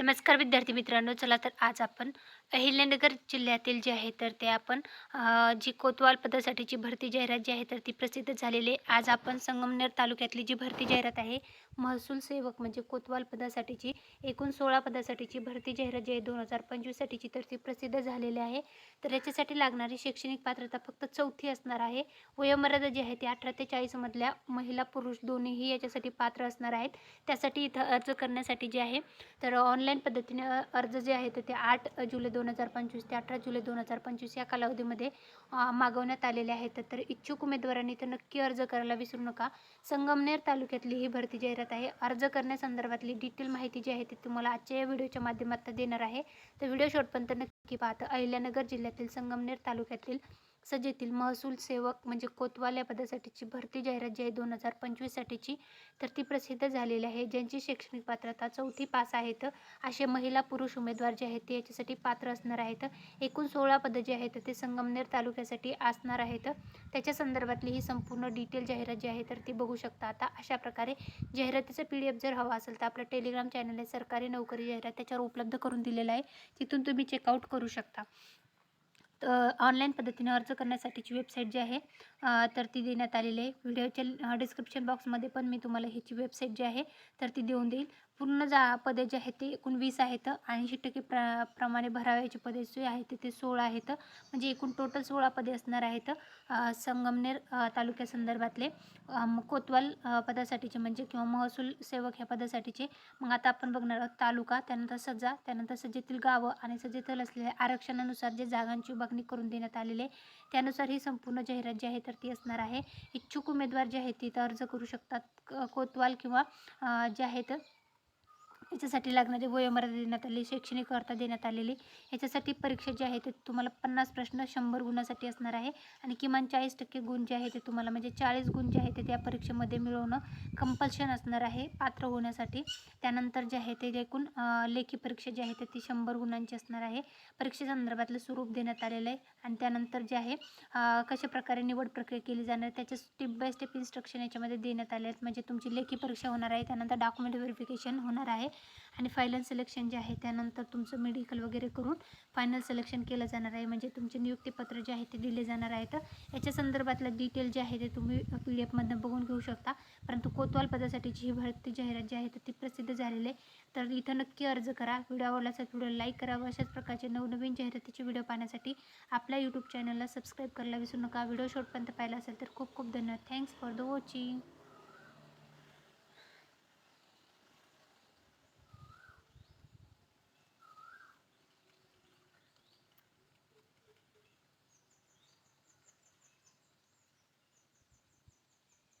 नमस्कार विद्यार्थी मित्रांनो चला तर आज आपण अहिल्यानगर जिल्ह्यातील जे आहे तर ते आपण जी कोतवाल पदासाठीची भरती जाहिरात जी आहे तर ती प्रसिद्ध झालेली आहे. आज आपण संगमनेर तालुक्यातली जी भरती जाहिरात आहे महसूल सेवक म्हणजे कोतवाल पदासाठीची एकूण सोळा पदासाठीची भरती जाहिरात जी आहे दोन हजार पंचवीससाठीची तर ती प्रसिद्ध झालेली आहे. तर याच्यासाठी लागणारी शैक्षणिक पात्रता फक्त चौथी असणार आहे. वयोमर्यादा जी आहे ती अठरा ते चाळीसमधल्या महिला पुरुष दोन्हीही याच्यासाठी पात्र असणार आहेत. त्यासाठी इथं अर्ज करण्यासाठी जे आहे तर ऑनलाईन पद्धतीने अर्ज जे आहे ते आठ जुलै दोन हजार पंचवीस ते अठरा जुलै दोन हजार पंचवीस या कालावधीमध्ये मागवण्यात आलेले आहेत. तर इच्छुक उमेदवारांनी तर नक्की अर्ज करायला विसरू नका. संगमनेर तालुक्यातली ही भरती जाहिरात आहे. अर्ज करण्यासंदर्भातली डिटेल माहिती जी आहे ती तुम्हाला आजच्या या व्हिडिओच्या माध्यमातून देणार आहे. तर व्हिडिओ शॉर्टपर्यंत नक्की पाहतं अहिल्यानगर जिल्ह्यातील संगमनेर तालुक्यातील सजेतील महसूल सेवक म्हणजे कोतवाल या पदासाठीची भरती जाहिरात जी आहे दोन हजार पंचवीससाठीची तर ती प्रसिद्ध झालेली आहे. ज्यांची शैक्षणिक पात्रता चौथी पास आहेत असे महिला पुरुष उमेदवार जे आहेत ते याच्यासाठी पात्र असणार आहेत. एकूण सोळा पदं जी आहेत ते संगमनेर तालुक्यासाठी असणार आहेत. त्याच्या संदर्भातली ही संपूर्ण डिटेल जाहिरात जी आहे तर ती बघू शकता. आता अशा प्रकारे जाहिरातीचं पी डी एफ जर हवा असेल तर आपलं टेलिग्राम चॅनल आहे सरकारी नोकरी जाहिरात त्याच्यावर उपलब्ध करून दिलेलं आहे. तिथून तुम्ही चेकआउट करू शकता. तर ऑनलाईन पद्धतीने अर्ज करण्यासाठीची वेबसाईट जी आहे तर ती देण्यात आलेली आहे. व्हिडिओच्या डिस्क्रिप्शन बॉक्समध्ये पण मी तुम्हाला ह्याची वेबसाईट जी आहे तर ती देऊन देईल. पूर्ण जा पदे जे आहेत ते एकूण वीस आहेत ऐंशी टक्के प्र प्रमाणे भरावयाची पदे जे आहेत ते- सोळा आहेत. म्हणजे एकूण टोटल सोळा पदे असणार आहेत संगमनेर तालुक्यासंदर्भातले कोतवाल पदासाठीचे म्हणजे किंवा महसूल सेवक ह्या पदासाठीचे. मग आता आपण बघणार आहोत तालुका त्यानंतर सज्जा त्यानंतर सज्जेतील गावं आणि सज्जेतील असलेल्या आरक्षणानुसार जे जागांची विभागणी करून देण्यात आलेले आहे त्यानुसार ही संपूर्ण जाहिरात जी आहे तर ती असणार आहे. इच्छुक उमेदवार जे आहेत तिथं अर्ज करू शकतात. कोतवाल किंवा जे आहेत याच्यासाठी लागणारी वयोमर्यादा देण्यात आली शैक्षणिक अर्थ देण्यात आलेली. याच्यासाठी परीक्षा जी आहे ते तुम्हाला पन्नास प्रश्न शंभर गुणासाठी असणार आहे. आणि किमान चाळीस टक्के गुण जे आहे ते तुम्हाला म्हणजे चाळीस गुण जे आहे ते त्या परीक्षेमध्ये मिळवणं कंपल्शन असणार आहे पात्र होण्यासाठी. त्यानंतर जे आहे ते एकूण लेखी परीक्षा जी आहे ते ती शंभर गुणांची असणार आहे. परीक्षेसंदर्भातलं स्वरूप देण्यात आलेलं आहे. आणि त्यानंतर जे आहे कशाप्रकारे कशा प्रकारे निवड प्रक्रिया केली जाणार त्याचे स्टेप बाय स्टेप इन्स्ट्रक्शन याच्यामध्ये देण्यात आले आहेत. म्हणजे तुमची लेखी परीक्षा होणार आहे त्यानंतर डॉक्युमेंट व्हेरिफिकेशन होणार आहे. आणि फायनल सिलेक्शन जे आहे त्यानंतर तुमचं मेडिकल वगैरे करून फायनल सिलेक्शन केलं जाणार आहे. म्हणजे तुमचे नियुक्तीपत्र जे आहे ते दिले जाणार आहेत. याच्या संदर्भातलं डिटेल जे आहे ते तुम्ही पी डी एफमधनं बघून घेऊ शकता. परंतु कोतवाल पदासाठीची ही भरती जाहिरात जी आहे तर ती प्रसिद्ध झालेली आहे. तर इथं नक्की अर्ज करा. व्हिडिओ आवडला असेल व्हिडिओ लाईक करा व अशाच प्रकारचे नवनवीन जाहिरातीचे व्हिडिओ पाहण्यासाठी आपल्या यूट्यूब चॅनलला सबस्क्राईब करायला विसरू नका. व्हिडिओ शॉर्टपर्यंत पाहिला असेल तर खूप खूप धन्यवाद. Thanks for the watching